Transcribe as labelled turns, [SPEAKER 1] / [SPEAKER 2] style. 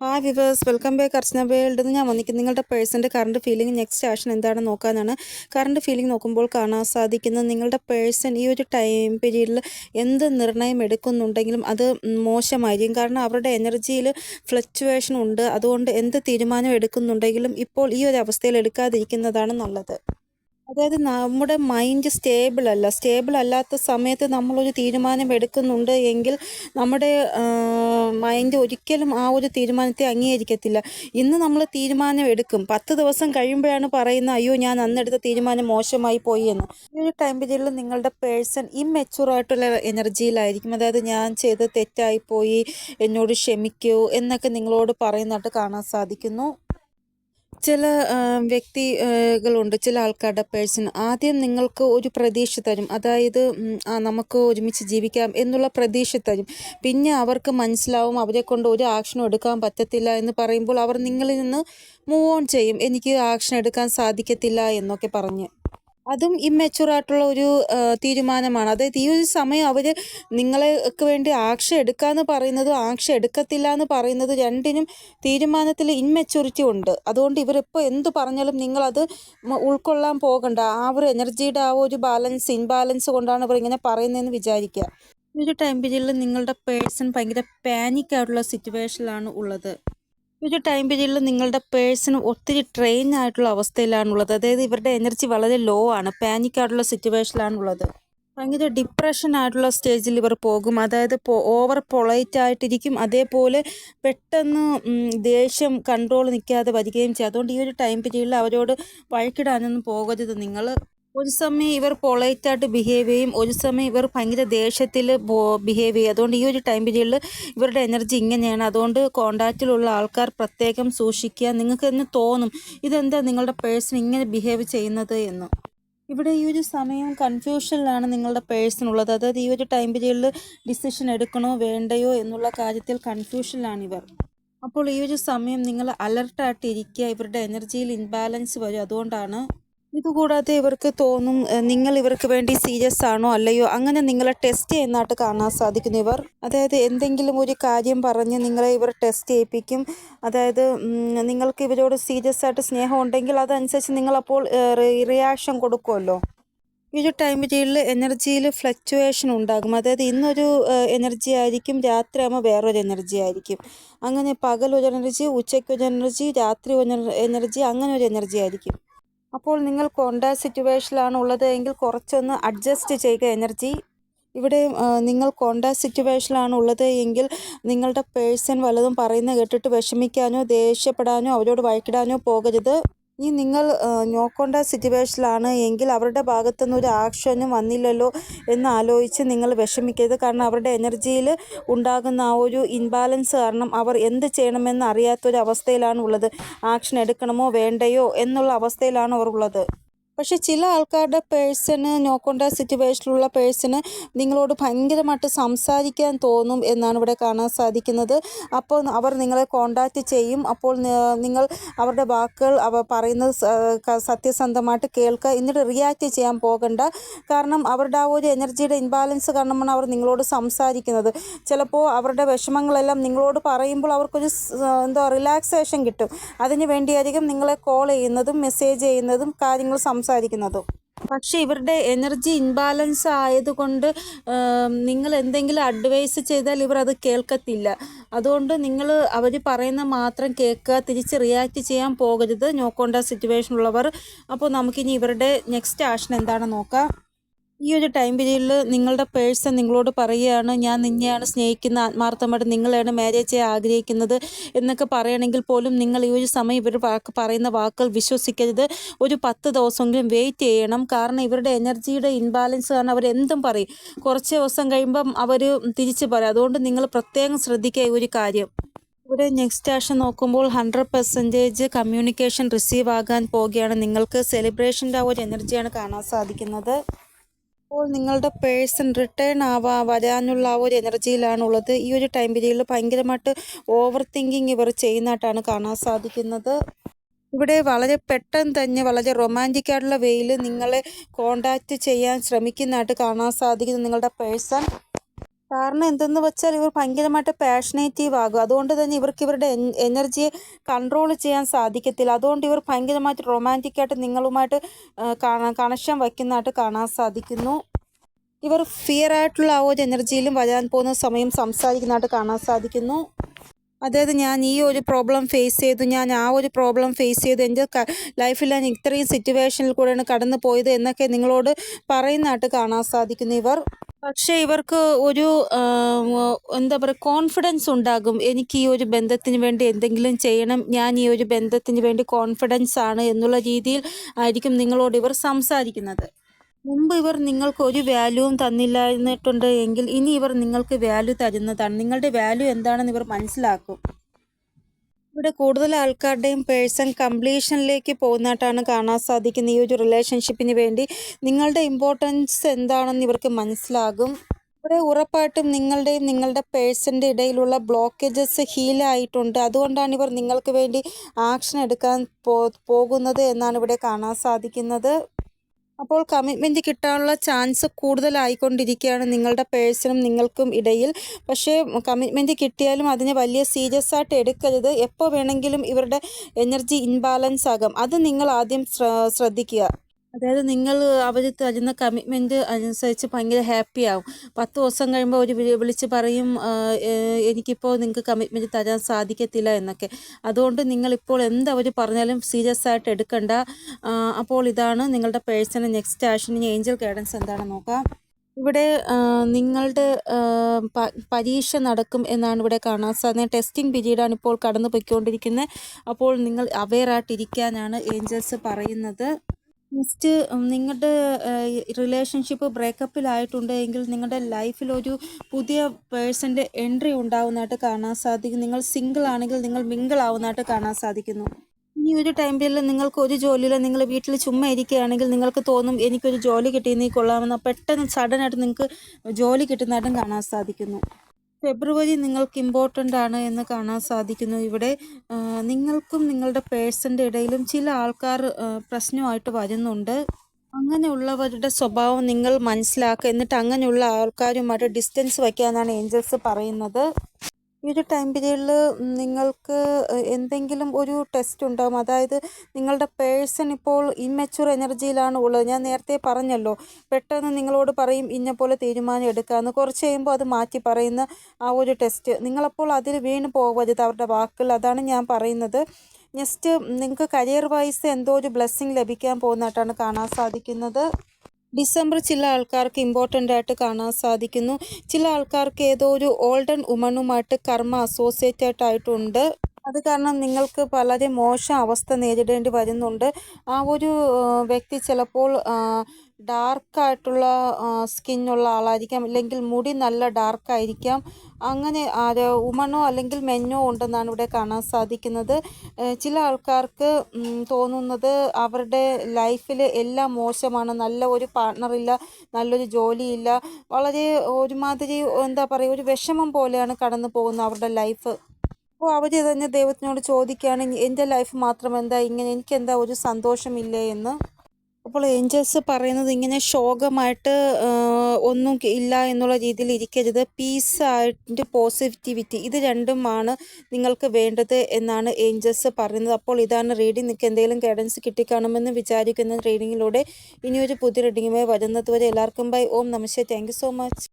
[SPEAKER 1] Hi viewers welcome back Archana world ഞാൻ വന്നിരിക്കുന്നത് നിങ്ങളുടെ പേഴ്സിന്റെ കറണ്ട് ഫീലിംഗ് നെക്സ്റ്റ് ആക്ഷൻ എന്താണെന്ന് നോക്കാനാണ്. കറണ്ട് ഫീലിംഗ് നോക്കുമ്പോൾ കാണാൻ സാധിക്കുന്നത് നിങ്ങളുടെ പേഴ്സൺ ഈ ഒരു ടൈം പീരീഡിൽ എന്ത് നിർണയം എടുക്കുന്നുണ്ടെങ്കിലും അത് മോശമായിരിക്കും. കാരണം അവരുടെ എനർജിയിൽ ഫ്ലക്ച്വേഷൻ ഉണ്ട്. അതുകൊണ്ട് എന്ത് തീരുമാനം എടുക്കുന്നുണ്ടെങ്കിലും ഇപ്പോൾ ഈ ഒരു അവസ്ഥയിൽ എടുക്കാതിരിക്കുന്നതാണ് നല്ലത്. അതായത് നമ്മുടെ മൈൻഡ് സ്റ്റേബിൾ അല്ല. സ്റ്റേബിൾ അല്ലാത്ത സമയത്ത് നമ്മളൊരു തീരുമാനം എടുക്കുന്നുണ്ട് എങ്കിൽ നമ്മുടെ മൈൻഡ് ഒരിക്കലും ആ ഒരു തീരുമാനത്തെ അംഗീകരിക്കത്തില്ല. ഇന്ന് നമ്മൾ തീരുമാനം എടുക്കും. പത്ത് ദിവസം കഴിയുമ്പോഴാണ് പറയുന്നത് അയ്യോ ഞാൻ അന്നെടുത്ത തീരുമാനം മോശമായി പോയി എന്ന്. ഈ ഒരു ടൈം പീരീഡിൽ നിങ്ങളുടെ പേഴ്സൺ ഇമ്മെച്ചൂർ ആയിട്ടുള്ള എനർജിയിലായിരിക്കും അതായത് ഞാൻ ചെയ്ത് തെറ്റായിപ്പോയി എന്നോട് ക്ഷമിക്കൂ എന്നൊക്കെ നിങ്ങളോട് പറയുന്നതായിട്ട് കാണാൻ സാധിക്കുന്നു. ചില വ്യക്തികളുണ്ട് ചില ആൾക്കാരുടെ പേഴ്സൺ ആദ്യം നിങ്ങൾക്ക് ഒരു പ്രതീക്ഷ തരും. അതായത് നമുക്ക് ഒരുമിച്ച് ജീവിക്കാം എന്നുള്ള പ്രതീക്ഷ തരും. പിന്നെ അവർക്ക് മനസ്സിലാവും അവരെ കൊണ്ട് ഒരു ആക്ഷനും എടുക്കാൻ പറ്റത്തില്ല എന്ന് പറയുമ്പോൾ അവർ നിങ്ങളിൽ നിന്ന് മൂവ് ഓൺ ചെയ്യും. എനിക്ക് ആക്ഷൻ എടുക്കാൻ സാധിക്കത്തില്ല എന്നൊക്കെ പറഞ്ഞ്. അതും ഇമ്മെച്യൂർ ആയിട്ടുള്ള ഒരു തീരുമാനമാണ്. അതായത് ഈ ഒരു സമയം അവർ നിങ്ങൾക്ക് വേണ്ടി ആക്ഷൻ എടുക്കാമെന്ന് പറയുന്നത് ആക്ഷ എടുക്കത്തില്ല എന്ന് പറയുന്നത് രണ്ടിനും തീരുമാനത്തിൽ ഇൻമെച്യൂരിറ്റി ഉണ്ട്. അതുകൊണ്ട് ഇവരിപ്പോൾ എന്ത് പറഞ്ഞാലും നിങ്ങളത് ഉൾക്കൊള്ളാൻ പോകണ്ട. ആ ഒരു എനർജിയുടെ ആ ഒരു ബാലൻസ് ഇൻബാലൻസ് കൊണ്ടാണ് ഇവർ ഇങ്ങനെ പറയുന്നതെന്ന് വിചാരിക്കുക ഈ ഒരു ടൈം പീരീഡിൽ നിങ്ങളുടെ പേഴ്സൺ ഭയങ്കര പാനിക് ആയിട്ടുള്ള സിറ്റുവേഷനിലാണ് ഉള്ളത്. ഈ ഒരു ടൈം പീരീഡിൽ നിങ്ങളുടെ പേഴ്സൺ ഒത്തിരി ട്രെയിൻ ആയിട്ടുള്ള അവസ്ഥയിലാണുള്ളത്. അതായത് ഇവരുടെ എനർജി വളരെ ലോ ആണ്. പാനിക് ആയിട്ടുള്ള സിറ്റുവേഷനിലാണുള്ളത് ഭയങ്കര ഡിപ്രഷൻ ആയിട്ടുള്ള സ്റ്റേജിൽ ഇവർ പോകും. അതായത് ഓവർ പൊളൈറ്റ് ആയിട്ടിരിക്കും. അതേപോലെ പെട്ടെന്ന് ദേഷ്യം കൺട്രോൾ നിൽക്കാതെ വരികയും ചെയ്യും. അതുകൊണ്ട് ഈ ഒരു ടൈം പീരീഡിൽ അവരോട് വഴക്കിടാനൊന്നും പോകരുത്. നിങ്ങൾ ഒരു സമയം ഇവർ പൊളൈറ്റായിട്ട് ബിഹേവ് ചെയ്യും ഒരു സമയം ഇവർ ഭയങ്കര ദേഷ്യത്തിൽ ബിഹേവ് ചെയ്യും. അതുകൊണ്ട് ഈ ഒരു ടൈം പീരീഡിൽ ഇവരുടെ എനർജി ഇങ്ങനെയാണ്. അതുകൊണ്ട് കോണ്ടാക്റ്റിലുള്ള ആൾക്കാർ പ്രത്യേകം സൂക്ഷിക്കുക. നിങ്ങൾക്ക് തന്നെ തോന്നും ഇതെന്താ നിങ്ങളുടെ പേഴ്സൺ ഇങ്ങനെ ബിഹേവ് ചെയ്യുന്നത് എന്ന്? ഇവിടെ ഈ ഒരു സമയം കൺഫ്യൂഷനിലാണ് നിങ്ങളുടെ പേഴ്സൺ ഉള്ളത്. അതായത് ഈ ഒരു ടൈം പീരീഡിൽ ഡിസിഷൻ എടുക്കണോ വേണ്ടയോ എന്നുള്ള കാര്യത്തിൽ കൺഫ്യൂഷനിലാണ് ഇവർ. അപ്പോൾ ഈ ഒരു സമയം നിങ്ങൾ അലർട്ടായിട്ടിരിക്കുക ഇവരുടെ എനർജിയിൽ ഇൻബാലൻസ് വരും. അതുകൊണ്ടാണ് ഇതുകൂടാതെ ഇവർക്ക് തോന്നും നിങ്ങൾ ഇവർക്ക് വേണ്ടി സീരിയസ് ആണോ അല്ലയോ അങ്ങനെ നിങ്ങളെ ടെസ്റ്റ് ചെയ്യുന്നതായിട്ട് കാണാൻ സാധിക്കുന്നു ഇവർ. അതായത് എന്തെങ്കിലും ഒരു കാര്യം പറഞ്ഞ് നിങ്ങളെ ഇവർ ടെസ്റ്റ് ചെയ്യിപ്പിക്കും. അതായത് നിങ്ങൾക്ക് ഇവരോട് സീരിയസ് ആയിട്ട് സ്നേഹം ഉണ്ടെങ്കിൽ അതനുസരിച്ച് നിങ്ങളപ്പോൾ റിയാക്ഷൻ കൊടുക്കുമല്ലോ ഈ ഒരു ടൈം പീരീഡിൽ എനർജിയിൽ ഫ്ലക്ച്വേഷൻ ഉണ്ടാകും. അതായത് ഇന്നൊരു എനർജി ആയിരിക്കും രാത്രി ആകുമ്പോൾ വേറൊരു എനർജി ആയിരിക്കും. അങ്ങനെ പകൽ ഒരു എനർജി ഉച്ചയ്ക്ക് ഒരു എനർജി രാത്രി ഒരു എനർജി അങ്ങനെ ഒരു എനർജി ആയിരിക്കും. അപ്പോൾ നിങ്ങൾ കൊണ്ട സിറ്റുവേഷനിലാണ് ഉള്ളത് എങ്കിൽ കുറച്ചൊന്ന് അഡ്ജസ്റ്റ് ചെയ്യുക എനർജി ഇവിടെ നിങ്ങൾ കൊണ്ട സിറ്റുവേഷനിലാണ് ഉള്ളത് എങ്കിൽ നിങ്ങളുടെ പേഴ്സൺ വല്ലതും പറയുന്നത് കേട്ടിട്ട് വിഷമിക്കാനോ ദേഷ്യപ്പെടാനോ അവരോട് വഴക്കിടാനോ പോകരുത്. ഇനി നിങ്ങൾ നോക്കേണ്ട സിറ്റുവേഷനിലാണ് എങ്കിൽ അവരുടെ ഭാഗത്തുനിന്ന് ഒരു ആക്ഷനും വന്നില്ലല്ലോ എന്ന് ആലോചിച്ച് നിങ്ങൾ വിഷമിക്കരുത്. കാരണം അവരുടെ എനർജിയിൽ ഉണ്ടാകുന്ന ആ ഒരു ഇൻബാലൻസ് കാരണം അവർ എന്ത് ചെയ്യണമെന്ന് അറിയാത്തൊരു അവസ്ഥയിലാണ് ഉള്ളത്. ആക്ഷൻ എടുക്കണമോ വേണ്ടയോ എന്നുള്ള അവസ്ഥയിലാണ് അവർ ഉള്ളത്. പക്ഷേ ചില ആൾക്കാരുടെ പേഴ്സണ് നോക്കേണ്ട സിറ്റുവേഷനിലുള്ള പേഴ്സണ് നിങ്ങളോട് ഭയങ്കരമായിട്ട് സംസാരിക്കാൻ തോന്നും എന്നാണ് ഇവിടെ കാണാൻ സാധിക്കുന്നത്. അപ്പോൾ അവർ നിങ്ങളെ കോണ്ടാക്റ്റ് ചെയ്യും. അപ്പോൾ നിങ്ങൾ അവരുടെ വാക്കുകൾ അവ പറയുന്നത് സത്യസന്ധമായിട്ട് കേൾക്കുക. എന്നിട്ട് റിയാക്റ്റ് ചെയ്യാൻ പോകണ്ട. കാരണം അവരുടെ ആ ഒരു എനർജിയുടെ ഇൻബാലൻസ് കാരണമാണ് അവർ നിങ്ങളോട് സംസാരിക്കുന്നത്. ചിലപ്പോൾ അവരുടെ വിഷമങ്ങളെല്ലാം നിങ്ങളോട് പറയുമ്പോൾ അവർക്കൊരു എന്താ റിലാക്സേഷൻ കിട്ടും. അതിന് വേണ്ടിയായിരിക്കും നിങ്ങളെ കോൾ ചെയ്യുന്നതും മെസ്സേജ് ചെയ്യുന്നതും കാര്യങ്ങൾ സംസാരിക്കും സംസാരിക്കുന്നതും. പക്ഷേ ഇവരുടെ എനർജി ഇൻബാലൻസ് ആയതുകൊണ്ട് നിങ്ങൾ എന്തെങ്കിലും അഡ്വൈസ് ചെയ്താൽ ഇവർ അത് കേൾക്കത്തില്ല. അതുകൊണ്ട് നിങ്ങൾ അവർ പറയുന്ന മാത്രം കേൾക്കുക തിരിച്ച് റിയാക്ട് ചെയ്യാൻ പോകരുത്. നോക്കേണ്ട സിറ്റുവേഷൻ ഉള്ളവർ അപ്പോൾ നമുക്കിനി ഇവരുടെ നെക്സ്റ്റ് ആക്ഷൻ എന്താണെന്ന് നോക്കാം. ഈ ഒരു ടൈം പീരീഡിൽ നിങ്ങളുടെ പേഴ്സൺ നിങ്ങളോട് പറയുകയാണ് ഞാൻ നിന്നെയാണ് സ്നേഹിക്കുന്ന ആത്മാർത്ഥമായിട്ട് നിങ്ങളെയാണ് മാരേജ് ചെയ്യാൻ ആഗ്രഹിക്കുന്നത് എന്നൊക്കെ പറയണമെങ്കിൽ പോലും നിങ്ങൾ ഈ ഒരു സമയം ഇവർ പറയുന്ന വാക്കുകൾ വിശ്വസിക്കരുത്. ഒരു പത്ത് ദിവസമെങ്കിലും വെയിറ്റ് ചെയ്യണം. കാരണം ഇവരുടെ എനർജിയുടെ ഇൻബാലൻസ് കാരണം അവർ എന്തും പറയും. കുറച്ച് ദിവസം കഴിയുമ്പം അവർ തിരിച്ച് പറയും. അതുകൊണ്ട് നിങ്ങൾ പ്രത്യേകം ശ്രദ്ധിക്കുക ഈ ഒരു കാര്യം. ഇവിടെ നെക്സ്റ്റ് ആഷൻ നോക്കുമ്പോൾ ഹൺഡ്രഡ് പെർസെന്റേജ് കമ്മ്യൂണിക്കേഷൻ റിസീവ് ആകാൻ പോവുകയാണ്. നിങ്ങൾക്ക് സെലിബ്രേഷന്റെ ആ ഒരു എനർജിയാണ് കാണാൻ സാധിക്കുന്നത്. അപ്പോൾ നിങ്ങളുടെ പേഴ്സൺ റിട്ടേൺ ആവാ വരാനുള്ള ആ ഒരു എനർജിയിലാണുള്ളത് ഈ ഒരു ടൈം പീരീഡിൽ ഭയങ്കരമായിട്ട് ഓവർ തിങ്കിങ് ഇവർ ചെയ്യുന്നതായിട്ടാണ് കാണാൻ സാധിക്കുന്നത്. ഇവിടെ വളരെ പെട്ടെന്ന് തന്നെ വളരെ റൊമാന്റിക് ആയിട്ടുള്ള വേയിൽ നിങ്ങളെ കോണ്ടാക്റ്റ് ചെയ്യാൻ ശ്രമിക്കുന്നതായിട്ട് കാണാൻ സാധിക്കുന്നു നിങ്ങളുടെ പേഴ്സൺ. കാരണം എന്തെന്ന് വെച്ചാൽ ഇവർ ഭയങ്കരമായിട്ട് പാഷനേറ്റീവ് ആകും. അതുകൊണ്ട് തന്നെ ഇവർക്ക് ഇവരുടെ എനർജിയെ കൺട്രോൾ ചെയ്യാൻ സാധിക്കത്തില്ല. അതുകൊണ്ട് ഇവർ ഭയങ്കരമായിട്ട് റൊമാന്റിക്കായിട്ട് നിങ്ങളുമായിട്ട് കണക്ഷൻ വയ്ക്കുന്നതായിട്ട് കാണാൻ സാധിക്കുന്നു. ഇവർ ഫിയർ ആയിട്ടുള്ള ആ ഒരു എനർജിയിലും വരാൻ പോകുന്ന സമയം സംസാരിക്കുന്നതായിട്ട് കാണാൻ സാധിക്കുന്നു. അതായത് ഞാൻ ഈ ഒരു പ്രോബ്ലം ഫേസ് ചെയ്തു. ഞാൻ ആ ഒരു പ്രോബ്ലം ഫേസ് ചെയ്തു. എന്റെ ലൈഫിൽ ഞാൻ ഇത്രയും സിറ്റുവേഷനിൽ കൂടെയാണ് കടന്നു പോയത് എന്നൊക്കെ നിങ്ങളോട് പറയുന്നതായിട്ട് കാണാൻ സാധിക്കുന്നു ഇവർ. പക്ഷേ ഇവർക്ക് ഒരു എന്താ പറയുക കോൺഫിഡൻസ് ഉണ്ടാകും. എനിക്ക് ഈ ഒരു ബന്ധത്തിന് വേണ്ടി എന്തെങ്കിലും ചെയ്യണം ഞാൻ ഈ ഒരു ബന്ധത്തിന് വേണ്ടി കോൺഫിഡൻസ് ആണ് എന്നുള്ള രീതിയിൽ ആയിരിക്കും നിങ്ങളോട് ഇവർ സംസാരിക്കുന്നത്. മുമ്പ് ഇവർ നിങ്ങൾക്ക് ഒരു വാല്യൂവും തന്നില്ലായിരുന്നിട്ടുണ്ട് എങ്കിൽ ഇനി ഇവർ നിങ്ങൾക്ക് വാല്യൂ തരുന്നതാണ്. നിങ്ങളുടെ വാല്യൂ എന്താണെന്ന് ഇവർ മനസ്സിലാക്കും. ഇവിടെ കൂടുതൽ ആൾക്കാരുടെയും പേഴ്സൺ കംപ്ലീഷനിലേക്ക് പോകുന്നതായിട്ടാണ് കാണാൻ സാധിക്കുന്നത്. ഈ ഒരു റിലേഷൻഷിപ്പിന് വേണ്ടി നിങ്ങളുടെ ഇമ്പോർട്ടൻസ് എന്താണെന്ന് ഇവർക്ക് മനസ്സിലാകും. ഇവിടെ ഉറപ്പായിട്ടും നിങ്ങളുടെയും നിങ്ങളുടെ പേഴ്സന്റെ ഇടയിലുള്ള ബ്ലോക്കേജസ് ഹീലായിട്ടുണ്ട് അതുകൊണ്ടാണ് ഇവർ നിങ്ങൾക്ക് വേണ്ടി ആക്ഷൻ എടുക്കാൻ പോകുന്നത് എന്നാണ് ഇവിടെ കാണാൻ സാധിക്കുന്നത്. അപ്പോൾ കമ്മിറ്റ്മെന്റ് കിട്ടാനുള്ള ചാൻസ് കൂടുതലായിക്കൊണ്ടിരിക്കുകയാണ് നിങ്ങളുടെ പേഴ്സണും നിങ്ങൾക്കും ഇടയിൽ. പക്ഷേ കമ്മിറ്റ്മെന്റ് കിട്ടിയാലും അതിനെ വലിയ സീരിയസ് ആയിട്ട് എടുക്കരുത്. എപ്പോൾ വേണമെങ്കിലും ഇവരുടെ എനർജി ഇൻബാലൻസ് ആകാം. അത് നിങ്ങൾ ആദ്യം ശ്രദ്ധിക്കുക. അതായത് നിങ്ങൾ അവർ തരുന്ന കമ്മിറ്റ്മെന്റ് അനുസരിച്ച് ഭയങ്കര ഹാപ്പി ആവും. പത്ത് ദിവസം കഴിയുമ്പോൾ അവർ വിളിച്ച് പറയും എനിക്കിപ്പോൾ നിങ്ങൾക്ക് കമ്മിറ്റ്മെന്റ് തരാൻ സാധിക്കത്തില്ല എന്നൊക്കെ. അതുകൊണ്ട് നിങ്ങളിപ്പോൾ എന്തവർ പറഞ്ഞാലും സീരിയസ് ആയിട്ട് എടുക്കണ്ട. അപ്പോൾ ഇതാണ് നിങ്ങളുടെ personal next action angel guidance എന്താണെന്ന് നോക്കാം. ഇവിടെ നിങ്ങളുടെ പരീക്ഷ നടക്കും എന്നാണ് ഇവിടെ കാണാൻ സാധിക്കുന്നത്. ടെസ്റ്റിംഗ് പീരീഡാണ് ഇപ്പോൾ കടന്നു പോയിക്കൊണ്ടിരിക്കുന്നത് അപ്പോൾ നിങ്ങൾ അവെയർ ആയിട്ടിരിക്കാനാണ് ഏഞ്ചൽസ് പറയുന്നത്. നെക്സ്റ്റ് നിങ്ങളുടെ റിലേഷൻഷിപ്പ് ബ്രേക്കപ്പിലായിട്ടുണ്ട് എങ്കിൽ നിങ്ങളുടെ ലൈഫിൽ ഒരു പുതിയ പേഴ്സന്റെ എൻട്രി ഉണ്ടാവുന്നതായിട്ട് കാണാൻ സാധിക്കും. നിങ്ങൾ സിംഗിൾ ആണെങ്കിൽ നിങ്ങൾ മിങ്കിൾ ആവുന്നതായിട്ട് കാണാൻ സാധിക്കുന്നു. ഈ ഒരു ടൈമിൽ നിങ്ങൾക്ക് ഒരു ജോലിയിൽ നിങ്ങൾ വീട്ടിൽ ചുമ്മാ ഇരിക്കുകയാണെങ്കിൽ നിങ്ങൾക്ക് തോന്നും എനിക്കൊരു ജോലി കിട്ടിയെന്നേ കൊള്ളാമെന്ന്. പെട്ടെന്ന് സഡനായിട്ട് നിങ്ങൾക്ക് ജോലി കിട്ടുന്നതായിട്ടും കാണാൻ സാധിക്കുന്നു. ഫെബ്രുവരി നിങ്ങൾക്ക് ഇമ്പോർട്ടന്റ് ആണ് എന്ന് കാണാൻ സാധിക്കുന്നു. ഇവിടെ നിങ്ങൾക്കും നിങ്ങളുടെ പേഴ്സന്റെ ഇടയിലും ചില ആൾക്കാർ പ്രശ്നമായിട്ട് വരുന്നുണ്ട്. അങ്ങനെയുള്ളവരുടെ സ്വഭാവം നിങ്ങൾ മനസ്സിലാക്കുക. എന്നിട്ട് അങ്ങനെയുള്ള ആൾക്കാരുമായിട്ട് ഡിസ്റ്റൻസ് വയ്ക്കാനാണ് ഏഞ്ചൽസ് പറയുന്നത്. ഈ ഒരു ടൈം പീരീഡിൽ നിങ്ങൾക്ക് എന്തെങ്കിലും ഒരു ടെസ്റ്റ് ഉണ്ടാകും അതായത് നിങ്ങളുടെ പേഴ്സൺ ഇപ്പോൾ ഇമ്മച്യൂർ എനർജിയിലാണ് ഉള്ളത്. ഞാൻ നേരത്തെ പറഞ്ഞല്ലോ പെട്ടെന്ന് നിങ്ങളോട് പറയും ഇന്ന പോലെ തീരുമാനം എടുക്കാമെന്ന് കുറച്ച് കഴിയുമ്പോൾ അത് മാറ്റി പറയുന്ന ആ ഒരു ടെസ്റ്റ് നിങ്ങളപ്പോൾ അതിൽ വീണ് പോകരുത് അവരുടെ വാക്കുകൾ. അതാണ് ഞാൻ പറയുന്നത്. നെക്സ്റ്റ് നിങ്ങൾക്ക് കരിയർ വൈസ് എന്തോ ഒരു ബ്ലെസ്സിങ് ലഭിക്കാൻ പോകുന്നതായിട്ടാണ് കാണാൻ സാധിക്കുന്നത്. ഡിസംബർ ചില ആൾക്കാർക്ക് ഇമ്പോർട്ടന്റ് ആയിട്ട് കാണാൻ സാധിക്കുന്നു. ചില ആൾക്കാർക്ക് ഏതോ ഒരു ഓൾഡൻ ഉമണുമായിട്ട് കർമ്മ അസോസിയേറ്റഡ് ആയിട്ടുണ്ട് അത് കാരണം നിങ്ങൾക്ക് വളരെ മോശം അവസ്ഥ നേരിടേണ്ടി വരുന്നുണ്ട്. ആ ഒരു വ്യക്തി ചിലപ്പോൾ ഡാർക്കായിട്ടുള്ള സ്കിന്നുള്ള ആളായിരിക്കാം. അല്ലെങ്കിൽ മുടി നല്ല ഡാർക്കായിരിക്കാം. അങ്ങനെ ഉമണോ അല്ലെങ്കിൽ മെന്നോ ഉണ്ടെന്നാണ് ഇവിടെ കാണാൻ സാധിക്കുന്നത്. ചില ആൾക്കാർക്ക് തോന്നുന്നത് അവരുടെ ലൈഫിൽ എല്ലാം മോശമാണ്. നല്ല ഒരു പാർട്ട്ണറില്ല നല്ലൊരു ജോലിയില്ല. വളരെ ഒരുമാതിരി എന്താ പറയുക ഒരു വിഷമം പോലെയാണ് കടന്നു പോകുന്നത് അവരുടെ ലൈഫ്. അപ്പോൾ അവർ തന്നെ ദൈവത്തിനോട് ചോദിക്കുകയാണ് എന്റെ ലൈഫ് മാത്രം എന്താ ഇങ്ങനെ എനിക്കെന്താ ഒരു സന്തോഷമില്ലേ എന്ന്. അപ്പോൾ ഏഞ്ചൽസ് പറയുന്നത് ഇങ്ങനെ ശോകമായിട്ട് ഒന്നും ഇല്ല എന്നുള്ള രീതിയിൽ ഇരിക്കരുത്. പീസ് ആയിട്ട് പോസിറ്റിവിറ്റി ഇത് രണ്ടുമാണ് നിങ്ങൾക്ക് വേണ്ടത് എന്നാണ് ഏഞ്ചൽസ് പറയുന്നത്. അപ്പോൾ ഇതാണ് റീഡിംഗ് നിങ്ങൾക്ക് എന്തെങ്കിലും ഗൈഡൻസ് കിട്ടിക്കാണുമെന്ന് വിചാരിക്കുന്ന റീഡിങ്ങിലൂടെ ഇനിയൊരു പുതിയ റീഡിങ്ങുമായി വരുന്നത് വരെ എല്ലാവർക്കും ബൈ ഓം നമസ്തേ താങ്ക് സോ മച്ച്